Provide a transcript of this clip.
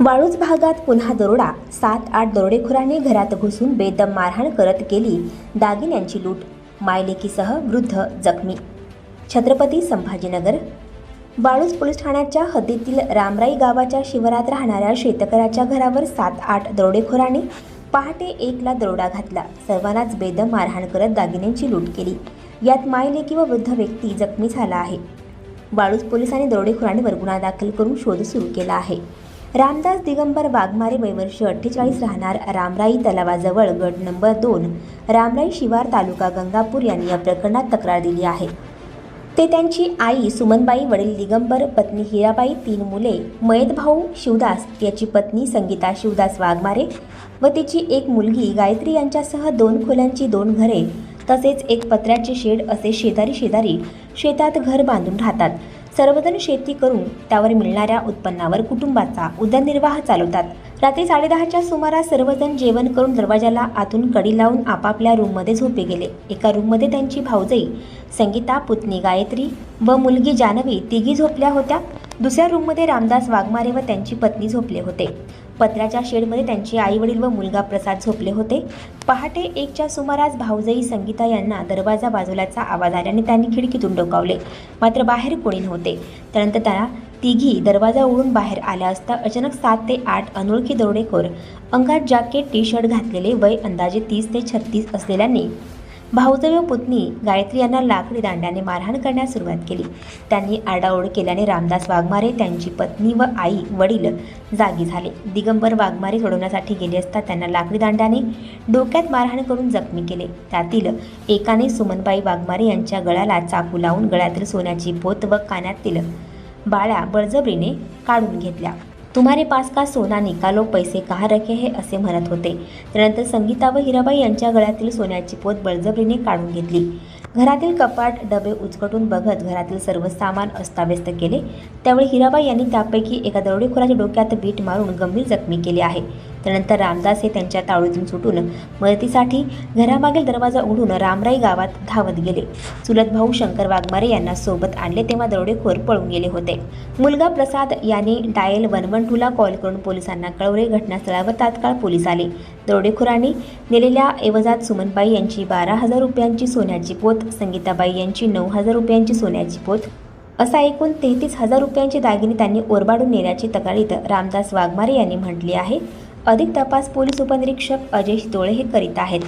वाळूज भागात पुन्हा दरोडा. सात आठ दरोडेखोरांनी घरात घुसून बेदम मारहाण करत केली दागिन्यांची लूट. मायलेकीसह वृद्ध जखमी. छत्रपती संभाजीनगर. वाळूज पोलीस ठाण्याच्या हद्दीतील रामराई गावाच्या शिवारात राहणाऱ्या शेतकऱ्याच्या घरावर सात आठ दरोडेखोरांनी पहाटे एकला दरोडा घातला. सर्वांनाच बेदम मारहाण करत दागिन्यांची लूट केली. यात मायलेकी व वृद्ध व्यक्ती जखमी झाला आहे. वाळूज पोलिसांनी दरोडेखोरांवर गुन्हा दाखल करून शोध सुरू केला आहे. रामदास दिगंबर वाघमारे वयवर्ष अठ्ठेचाळीस राहणार रामराई तलावाजवळ गट नंबर दोन रामराई शिवार तालुका गंगापूर यांनी या प्रकरणात तक्रार दिली आहे. ते त्यांची आई सुमनबाई वडील दिगंबर पत्नी हिराबाई तीन मुले मयत भाऊ शिवदास याची पत्नी संगीता शिवदास वाघमारे व तिची एक मुलगी गायत्री यांच्यासह दोन खोल्यांची दोन घरे तसेच एक पत्र्याचे शेड असे शेजारी शेजारी शेतात घर बांधून राहतात. सर्वजण शेती करून त्यावर मिळणाऱ्या उत्पन्नावर कुटुंबाचा उदरनिर्वाह चालवतात. रात्री साडेदहाच्या सुमारास सर्वजण जेवण करून दरवाजाला आतून कडी लावून आपापल्या रूममध्ये झोपे गेले. एका रूममध्ये त्यांची भाऊजई संगीता पुतणी गायत्री व मुलगी जानवी तिघी झोपल्या होत्या. दुसऱ्या रूममध्ये रामदास वाघमारे व त्यांची पत्नी झोपले होते. पत्र्याच्या शेडमध्ये त्यांचे आई वडील व मुलगा प्रसाद झोपले होते. पहाटे एकच्या सुमारास भाऊजाई संगीता यांना दरवाजा बाजूलाचा आवाज आल्याने त्यांनी खिडकीतून डोकावले. मात्र बाहेर कोणी नव्हते. त्यानंतर त्यांना तिघी दरवाजा उडून बाहेर आल्या असता अचानक सात ते आठ अनोळखी दरोडेखोर अंगात जॅकेट टी शर्ट घातलेले वय अंदाजे तीस ते छत्तीस असलेल्यांनी भाऊजाई पुतणी गायत्री यांना लाकडी दांड्याने मारहाण करण्यास सुरुवात केली. त्यांनी आडाओड केल्याने रामदास वाघमारे त्यांची पत्नी व आई वडील जागी झाले. दिगंबर वाघमारे सोडवण्यासाठी गेले असता त्यांना लाकडी दांड्याने डोक्यात मारहाण करून जखमी केले. त्यातील एकाने सुमनबाई वाघमारे यांच्या गळ्याला चाकू लावून गळ्यातील सोन्याची पोत व कानातील बाळ्या बळजबरीने काढून घेतल्या. तुम्हारे पास का सोना निकालो पैसे कहा रखे हे? असे म्हणत होते. त्यानंतर संगीता व हिराबाई यांच्या गळ्यातील सोन्याची पोत बळजबरीने काढून घेतली. घरातील कपाट डबे उचकटून बघत घरातील सर्व सामान अस्ताव्यस्त केले. त्यावेळी हिराबाई यांनी त्यापैकी एका दरोडेखोराच्या डोक्यात बीट मारून गंभीर जखमी केली आहे. त्यानंतर रामदास हे त्यांच्या तावडीतून सुटून मदतीसाठी घरामागील दरवाजा उघडून रामराई गावात धावत गेले. चुलत भाऊ शंकर वाघमारे यांना सोबत आणले तेव्हा दरोडेखोर पळून गेले होते. मुलगा प्रसाद याने डायल वन वन टूला कॉल करून पोलिसांना कळवले. घटनास्थळावर तात्काळ पोलीस आले. दरोडेखोरांनी नेलेल्या एवजात सुमनबाई यांची बारा हजार रुपयांची सोन्याची पोत संगीताबाई यांची नऊ हजार रुपयांची सोन्याची पोत असा एकूण तेहतीस हजार रुपयांचे दागिने त्यांनी ओरबाडून नेल्याची तक्रारीत रामदास वाघमारे यांनी म्हटली आहे. अधिक तपास पोलीस उपनिरीक्षक अजय तोळे हे करीत आहेत.